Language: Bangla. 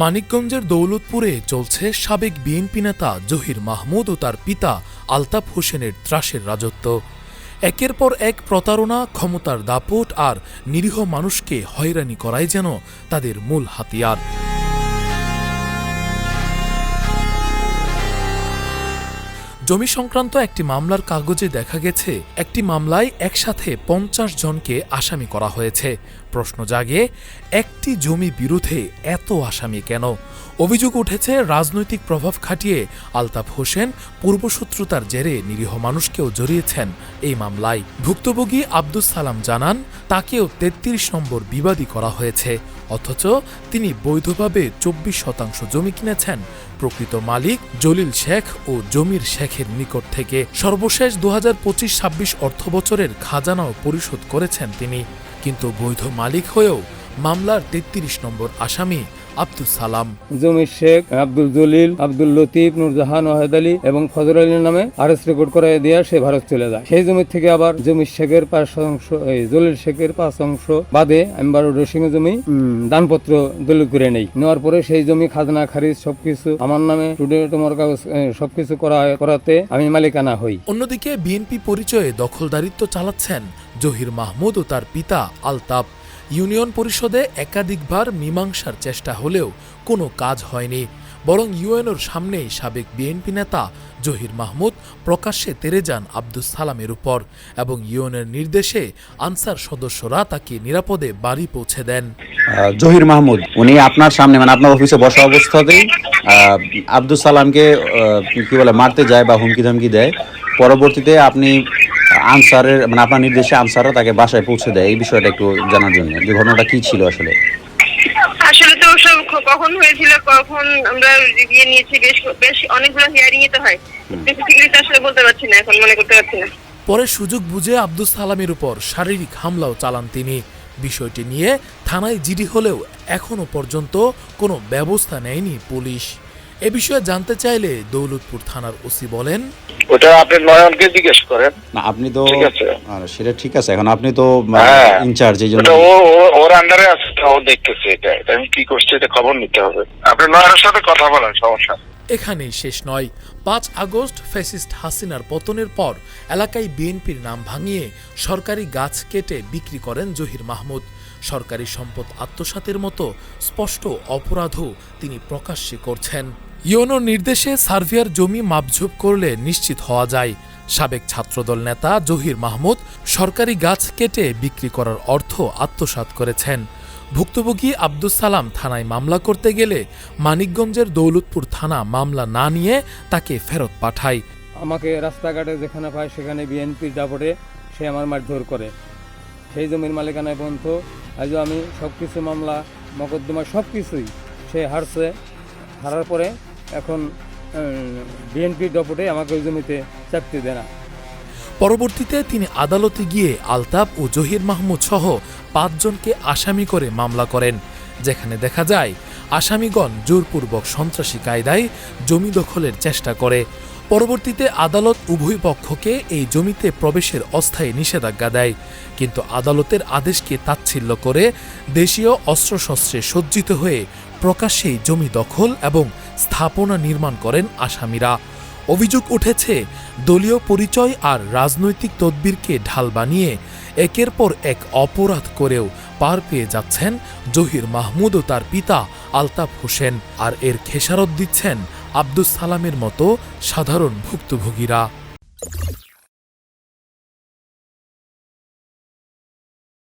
মানিকগঞ্জের দৌলতপুরে চলছে সাবেক বিএনপি নেতা জহির মাহমুদ ও তার পিতা আলতাফ হোসেনের ত্রাসের রাজত্ব। একের পর এক প্রতারণা, ক্ষমতার দাপট আর নিরীহ মানুষকে হয়রানি করাই যেন তাদের মূল হাতিয়ার। জমি সংক্রান্ত একটি মামলার কাগজে দেখা গেছে, একটি মামলায় একসাথে পঞ্চাশ জনকে আসামি করা হয়েছে। প্রশ্ন জাগে, একটি জমি বিরুদ্ধে এত আসামি কেন? অভিযোগ উঠেছে, রাজনৈতিক প্রভাব খাটিয়ে আলতাফ হোসেন পূর্বশত্রুতার জেরে নিরীহ মানুষকেও জড়িয়েছেন এই মামলায়। ভুক্তভোগী আব্দুস সালাম জানান, তাকেও তেত্রিশ নম্বর বিবাদী করা হয়েছে, অথচ তিনি বৈধভাবে চব্বিশ শতাংশ জমি কিনেছেন। প্রকৃত মালিক জলিল শেখ ও জমির শেখের নিকট থেকে সর্বশেষ দু হাজার পঁচিশ ছাব্বিশ অর্থ বছরের খাজানাও পরিশোধ করেছেন তিনি। কিন্তু বৈধ মালিক হয়েও মামলার তেত্রিশ নম্বর আসামি আব্দুস সালাম। জমির শেখ আব্দুল জলিল আব্দুল লতিফ নুরজাহান ওয়াহেদ আলী এবং ফজর আলীর নামে আরএস রেকর্ড করে দিয়ে সে ভারত চলে যায়। সেই জমির থেকে আবার জমির শেখের পাঁচ অংশ এই জলিল শেখের পাঁচ অংশ বাদে আমি বারো ড্রেসিং জমি দানপত্র দলিল করে নেই। নেওয়ার পরে সেই জমি খাজনা খারিজ সবকিছু আমার নামে টুডে তোমার কাগজ সবকিছু করা করাতে আমি মালিকানা হই। অন্যদিকে বিএনপি পরিচয়ে দখলদারিত্ব চালাচ্ছেন জহির মাহমুদ ও তার পিতা আলতাপ ইউনিয়ন পরিষদে একাধিকবার মীমাংসার চেষ্টা হলেও কোনো কাজ হয়নি। বরং ইউএনওর সামনেই সাবেক বিএনপি নেতা জহির মাহমুদ প্রকাশ্যে তেরে যান আব্দুস সালামের উপর এবং ইউএনের নির্দেশে আনসার সদস্যরা তাকে নিরাপদে বাড়ি পৌঁছে দেন। জহির মাহমুদ, উনি আপনার সামনে মানে আপনার অফিসে বসা অবস্থাতেই আব্দুল সালামকে কি বলে, মারতে যায় বা হুমকি ধমকি দেয়। পরবর্তীতে আপনি আনসারের মানে আপনার নির্দেশে আনসাররা তাকে বাসায় পৌঁছে দেয় এই বিষয়টা একটু জানার জন্য যে ঘটনাটা কি ছিল আসলে? আসলে তো ওসব ক- কখন হয়েছিল কখন আমরা গিয়ে নিয়েছি বেশ বেশ অনেকগুলো হিয়ারিং তো হয়। স্পেসিফিকলি তো আসলে বলতে পারছি না এখন মনে করতে পারছি না। পরে সুযোগ বুঝে আব্দুস সালামের উপর শারীরিক হামলাও চালান তিনি। বিষয়টি নিয়ে থানায় জিডি হলেও এখনও পর্যন্ত কোনো ব্যবস্থা নেয়নি পুলিশ। এ বিষয়ে জানতে চাইলে দৌলতপুর থানার ওসি বলেন। ওটা আপনি নয়নকে জিজ্ঞেস করেন। না আপনি তো ঠিক আছে। আর সেটা ঠিক আছে এখন আপনি তো হ্যাঁ। ইনচার্জ এই জন্য। ওটা ও ও- ওর আন্ডারে আছে ও দেখতেছে এটা। এটা আমি কি করছি এটা খবর নিতে হবে। আপনি নয়নের সাথে কথা বলেন সমস্যা নেই। এখানেই শেষ নয়। পাঁচ আগস্ট ফ্যাসিস্ট হাসিনার পতনের পর এলাকায় বিএনপির নাম ভাঙিয়ে সরকারি গাছ কেটে বিক্রি করেন জহির মাহমুদ। সরকারি সম্পদ আত্মসাতের মতো স্পষ্ট অপরাধও তিনি প্রকাশ্যে করছেন। ইউনোর নির্দেশে সার্ভিয়ার জমি মাপঝুপ করলে নিশ্চিত হওয়া যায়। সাবেক ছাত্রদল নেতা জহির মাহমুদ সরকারি গাছ কেটে বিক্রি করার অর্থ আত্মসাৎ করেছেন। ভুক্তভোগী আব্দুস সালাম থানায় মামলা করতে গেলে মানিকগঞ্জের দৌলতপুর থানা মামলা না নিয়ে তাকে ফেরত পাঠায়। আমাকে রাস্তাঘাটে যেখানে পায় সেখানে বিএনপির দাপটে সে আমার মারধর করে। সেই জমির মালিকানায় পর্যন্ত আজও আমি সব কিছু মামলা, মকদ্দমা সব কিছুই সে হারছে হারার পরে এখন বিএনপির দাপটে আমাকে ওই জমিতে চাকরি দেয় না। পরবর্তীতে তিনি আদালতে গিয়ে আলতাফ ও জহির মাহমুদ সহ পাঁচজনকে আসামি করে মামলা করেন, যেখানে দেখা যায়, আসামিগণ জোরপূর্বক সন্ত্রাসী কায়দায় জমি দখলের চেষ্টা করে। পরবর্তীতে আদালত উভয় পক্ষকে এই জমিতে প্রবেশের অস্থায়ী নিষেধাজ্ঞা দেয়। কিন্তু আদালতের আদেশকে তাচ্ছিল্য করে দেশীয় অস্ত্রশস্ত্রে সজ্জিত হয়ে প্রকাশ্যেই জমি দখল এবং স্থাপনা নির্মাণ করেন আসামিরা। অভিযোগ উঠেছে, দলীয় পরিচয় আর রাজনৈতিক তদবিরকে ঢাল বানিয়ে একের পর এক অপরাধ করেও পার পেয়ে যাচ্ছেন জহির মাহমুদ ও তার পিতা আলতাফ হোসেন। আর এর খেসারত দিচ্ছেন আব্দুস সালামের মতো সাধারণ ভুক্তভোগীরা